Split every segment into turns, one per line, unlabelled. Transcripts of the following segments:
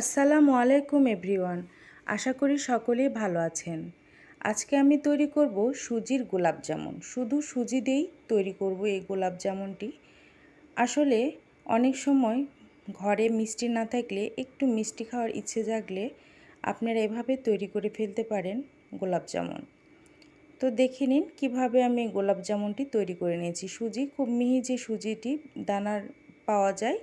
আসসালামু আলাইকুম এভরিওয়ান। আশা করি সকলেই ভালো আছেন। আজকে আমি তৈরি করব সুজির গোলাপ জামুন। শুধু সুজি দিয়েই তৈরি করব এই গোলাপ জামুনটি। আসলে অনেক সময় ঘরে মিষ্টি না থাকলে, একটু মিষ্টি খাওয়ার ইচ্ছে জাগলে আপনারা এভাবে তৈরি করে ফেলতে পারেন গোলাপ জামুন। তো দেখে নিন কীভাবে আমি গোলাপ জামুনটি তৈরি করে নিয়েছি। সুজি, খুব মিহি যে সুজিটি দানার পাওয়া যায়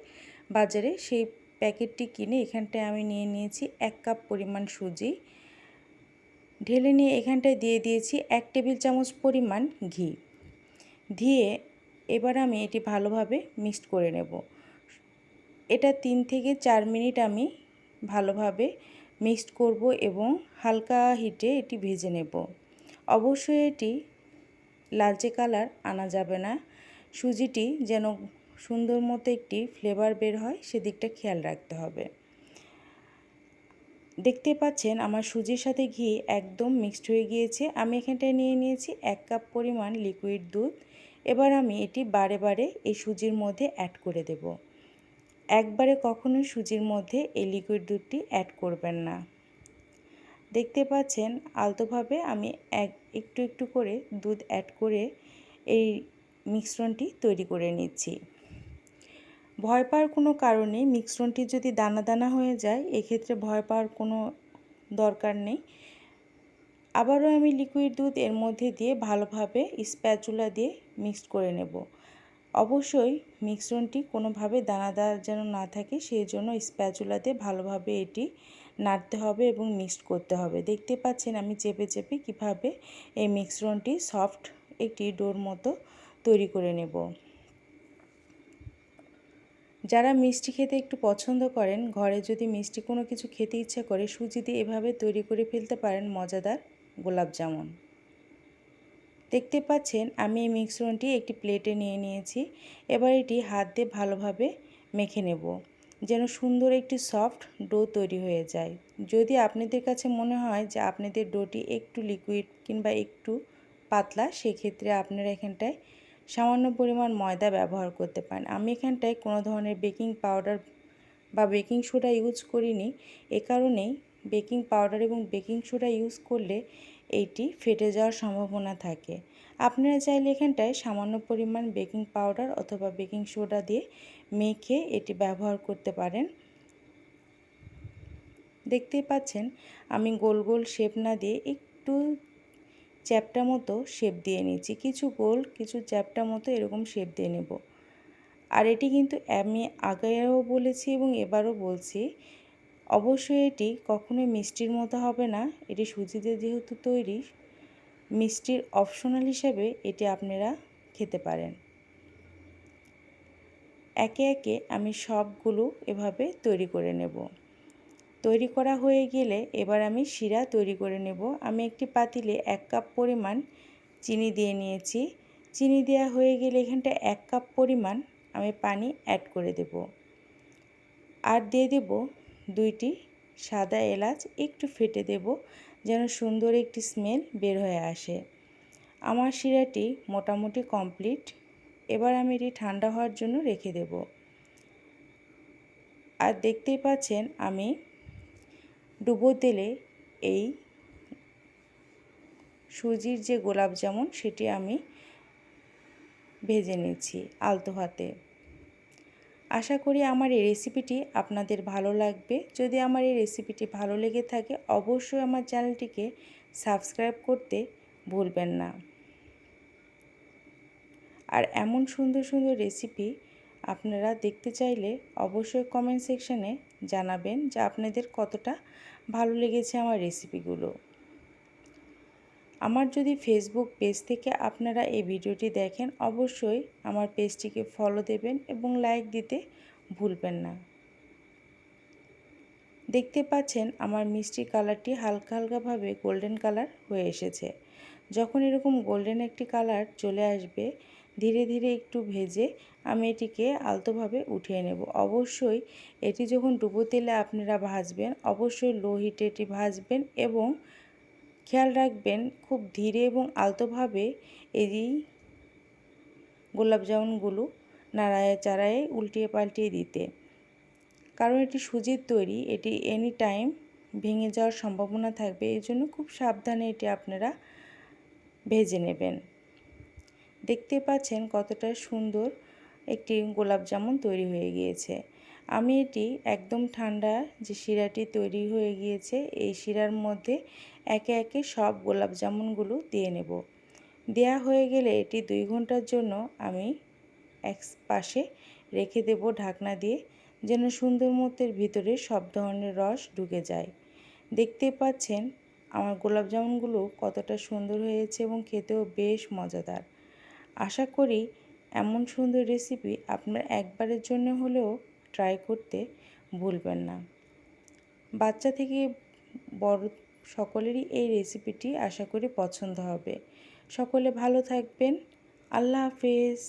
বাজারে, সেই প্যাকেটটি কিনে এখানটায় আমি নিয়ে নিয়েছি এক কাপ পরিমাণ সুজি। ঢেলে নিয়ে এখানটায় দিয়ে দিয়েছি এক টেবিল চামচ পরিমাণ ঘি। দিয়ে এবার আমি এটি ভালোভাবে মিক্সড করে নেব। এটা তিন থেকে চার মিনিট আমি ভালোভাবে মিক্সড করব এবং হালকা হিটে এটি ভেজে নেব। অবশ্যই এটি লালচে কালার আনা যাবে না। সুজিটি যেন সুন্দর মতো একটি ফ্লেভার বের হয়, সেদিকটা খেয়াল রাখতে হবে। দেখতে পাচ্ছেন আমার সুজির সাথে ঘি একদম মিক্সড হয়ে গিয়েছে। আমি এখানটায় নিয়ে নিয়েছি এক কাপ পরিমাণ লিকুইড দুধ। এবার আমি এটি বারে বারে এই সুজির মধ্যে অ্যাড করে দেব। একবারে কখনোই সুজির মধ্যে এই লিকুইড দুধটি অ্যাড করবেন না। দেখতে পাচ্ছেন আলতোভাবে আমি এক, একটু একটু করে দুধ অ্যাড করে এই মিশ্রণটি তৈরি করে নিচ্ছি। ভয় পাওয়ার কোনো কারণে মিশ্রণটি যদি দানা দানা হয়ে যায়, এক্ষেত্রে ভয় পাওয়ার কোনো দরকার নেই। আবারও আমি লিকুইড দুধ এর মধ্যে দিয়ে ভালোভাবে স্প্যাচুলা দিয়ে মিক্সড করে নেব। অবশ্যই মিশ্রণটি কোনোভাবে দানাদার যেন না থাকে সেই জন্য স্প্যাচুলা দিয়ে ভালোভাবে এটি নাড়তে হবে এবং মিক্সড করতে হবে। দেখতে পাচ্ছেন আমি চেপে চেপে কীভাবে এই মিশ্রণটি সফট একটি ডোর মতো তৈরি করে নেব। যারা মিষ্টি খেতে একটু পছন্দ করেন, ঘরে যদি মিষ্টি কোনো কিছু খেতে ইচ্ছা করে, সুজি দিয়ে এভাবে তৈরি করে ফেলতে পারেন মজাদার গোলাপ জামুন। দেখতে পাচ্ছেন, আমি এই মিশ্রণটি একটি প্লেটে নিয়ে নিয়েছি। এবার এটি হাত দিয়ে ভালোভাবে মেখে নেব, যেন সুন্দর একটি সফট ডো তৈরি হয়ে যায়। যদি আপনাদের কাছে মনে হয় যে আপনাদের ডোটি একটু লিকুইড কিংবা একটু পাতলা, সেক্ষেত্রে আপনারা এখানটায় সামান্য পরিমাণ ময়দা ব্যবহার করতে পারেন। আমি এখানটায় কোনো ধরনের বেকিং পাউডার বা বেকিং সোডা ইউজ করিনি। এ কারণেই বেকিং পাউডার এবং বেকিং সোডা ইউজ করলে এইটি ফেটে যাওয়ার সম্ভাবনা থাকে। আপনারা চাইলে এখানটায় সামান্য পরিমাণ বেকিং পাউডার অথবা বেকিং সোডা দিয়ে মেখে এটি ব্যবহার করতে পারেন। দেখতেই পাচ্ছেন, আমি গোল গোল শেপ না দিয়ে একটু চ্যাপটা মতো শেপ দিয়ে নিচ্ছি কিছু গোল, কিছু চ্যাপটা মতো এরকম শেপ দিয়ে নেব। আর এটি কিন্তু আমি আগেও বলেছি এবং এবারও বলছি, অবশ্যই এটি কখনোই মিষ্টির মতো হবে না। এটি সুজিতে যেহেতু তৈরি, মিষ্টির অপশনাল হিসেবে এটি আপনারা খেতে পারেন। একে একে আমি সবগুলো এভাবে তৈরি করে নেব। তৈরি করা হয়ে গেলে এবার আমি শিরা তৈরি করে নেব। আমি একটি পাতিলে এক কাপ পরিমাণ চিনি দিয়ে নিয়েছি। চিনি দেওয়া হয়ে গেলে এখানটা এক কাপ পরিমাণ আমি পানি অ্যাড করে দেব। আর দিয়ে দেব দুইটি সাদা এলাচ একটু ফেটে দেব যেন সুন্দর একটি স্মেল বের হয়ে আসে। আমার শিরাটি মোটামুটি কমপ্লিট। এবার আমি এটি ঠান্ডা হওয়ার জন্য রেখে দেব। আর দেখতেই পাচ্ছেন আমি ডুবো তেলে এই সুজির যে গোলাপ জামুন, সেটি আমি ভেজে নিয়েছি আলতো হাতে। আশা করি আমার এই রেসিপিটি আপনাদের ভালো লাগবে। যদি আমার এই রেসিপিটি ভালো লেগে থাকে, অবশ্যই আমার চ্যানেলটিকে সাবস্ক্রাইব করতে ভুলবেন না। আর এমন সুন্দর সুন্দর রেসিপি আপনারা দেখতে চাইলে অবশ্যই কমেন্ট সেকশানে জানাবেন যে আপনাদের কতটা ভালো লেগেছে আমার রেসিপিগুলো আমার যদি ফেসবুক পেজ থেকে আপনারা এই ভিডিওটি দেখেন, অবশ্যই আমার পেজটিকে ফলো দেবেন এবং লাইক দিতে ভুলবেন না। দেখতে পাচ্ছেন আমার মিষ্টি কালারটি হালকা হালকাভাবে গোল্ডেন কালার হয়ে এসেছে। যখন এরকম গোল্ডেন একটি কালার চলে আসবে, ধীরে ধীরে একটু ভেজে আমি এটিকে আলতোভাবে উঠিয়ে নেব। অবশ্যই এটি যখন ডুবো তেলে আপনারা ভাজবেন, অবশ্যই লো হিটে এটি ভাজবেন এবং খেয়াল রাখবেন খুব ধীরে এবং আলতোভাবে এই গোলাপ জামুনগুলো নাড়ায় চাড়ায় উল্টিয়ে পাল্টিয়ে দিতে। কারণ এটি সুজির তৈরি, এটি এনি টাইম ভেঙে যাওয়ার সম্ভাবনা থাকবে এই জন্য খুব সাবধানে এটি আপনারা ভেজে নেবেন। দেখতে পাচ্ছেন কতটা সুন্দর একটি গোলাপ জামুন তৈরি হয়ে গিয়েছে। আমি এটি একদম ঠান্ডা যে শিরাটি তৈরি হয়ে গিয়েছে, এই শিরার মধ্যে একে একে সব গোলাপ জামুনগুলো দিয়ে নেব। দেয়া হয়ে গেলে এটি দুই ঘণ্টার জন্য আমি এক পাশে রেখে দেব ঢাকনা দিয়ে, যেন সুন্দর মতের ভিতরে সব ধরনের রস ঢুকে যায়। দেখতে পাচ্ছেন আমার গোলাপ জামুনগুলো কতটা সুন্দর হয়েছে এবং খেতেও বেশ মজাদার। আশা করি এমন সুন্দর রেসিপি আপনার একবারের জন্য হলেও ট্রাই করতে ভুলবেন না। বাচ্চা থেকে বড় সকলেরই এই রেসিপিটি আশা করি পছন্দ হবে। সকলে ভালো থাকবেন। আল্লাহ হাফেজ।